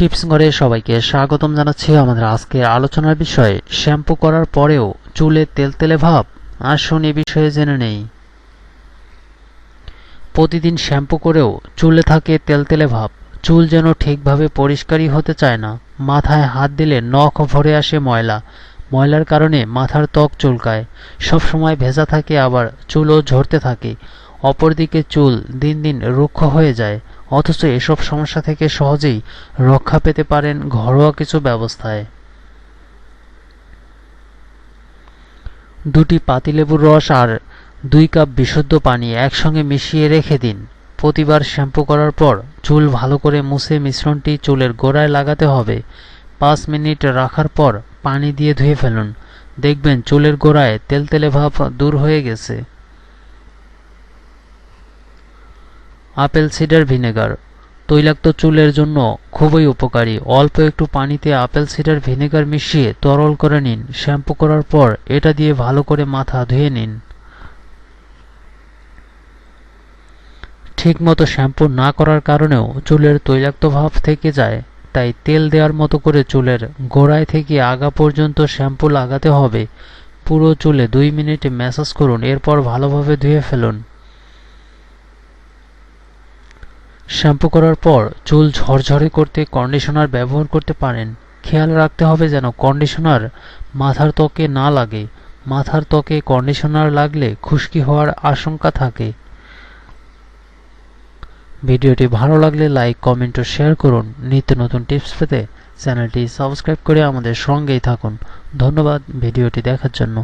Tips ঘরে সবাইকে স্বাগতম জানাচ্ছি আমাদের আজকের আলোচনার বিষয়ে, শ্যাম্পু করার পরেও চুলে তেলতেলে ভাব? আসুন এ বিষয়ে জেনে নেই। প্রতিদিন শ্যাম্পু করেও চুলে থাকে তেলতেলে ভাব। চুল যেন ঠিকভাবে পরিষ্কারই হতে চায় না। মাথায় হাত দিলে নখ ভরে আসে ময়লা। ময়লার কারণে মাথার ত্বক চুলকায়। সবসময় ভেজা থাকে, আবার চুলও ঝরতে থাকে। অপরদিকে চুল দিন দিন রুক্ষ হয়ে যায়। অথচ এসব সমস্যা থেকে সহজেই রক্ষা পেতে পারেন ঘরোয়া কিছু ব্যবস্থায়। দুটি পাতিলেবুর রস আর দুই কাপ বিশুদ্ধ পানি একসঙ্গে মিশিয়ে রেখে দিন। প্রতিবার শ্যাম্পু করার পর চুল ভালো করে মুছে মিশ্রণটি চুলের গোড়ায় লাগাতে হবে। পাঁচ মিনিট রাখার পর পানি দিয়ে ধুয়ে ফেলুন। দেখবেন চুলের গোড়ায় তেলতেলে ভাব দূর হয়ে গেছে। Apple cider vinegar. তৈলাক্ত চুলের জন্য খুবই উপকারী। অল্প একটু পানিতে আপেল সিডার ভিনেগার মিশিয়ে তরল করে নিন। শ্যাম্পু করার পর এটা দিয়ে ভালো করে মাথা ধুয়ে নিন। ঠিকমতো শ্যাম্পু না করার কারণেও চুলের তৈলাক্ত ভাব থেকে যায়, তাই তেল দেওয়ার মতো করে চুলের গোড়ায় থেকে আগা পর্যন্ত শ্যাম্পু লাগাতে হবে। পুরো চুলে দুই মিনিট ম্যাসাজ করুন, এরপর ভালোভাবে ধুয়ে ফেলুন। শ্যাম্পু করার পর চুল ঝরঝরে করতে কন্ডিশনার ব্যবহার করতে পারেন। খেয়াল রাখতে হবে যেন কন্ডিশনার মাথার ত্বকে না লাগে। মাথার ত্বকে কন্ডিশনার লাগলে খুশকি হওয়ার আশঙ্কা থাকে। ভিডিওটি ভালো লাগলে লাইক, কমেন্ট ও শেয়ার করুন। নিত্য নতুন টিপস পেতে চ্যানেলটি সাবস্ক্রাইব করে আমাদের সঙ্গেই থাকুন। ধন্যবাদ ভিডিওটি দেখার জন্য।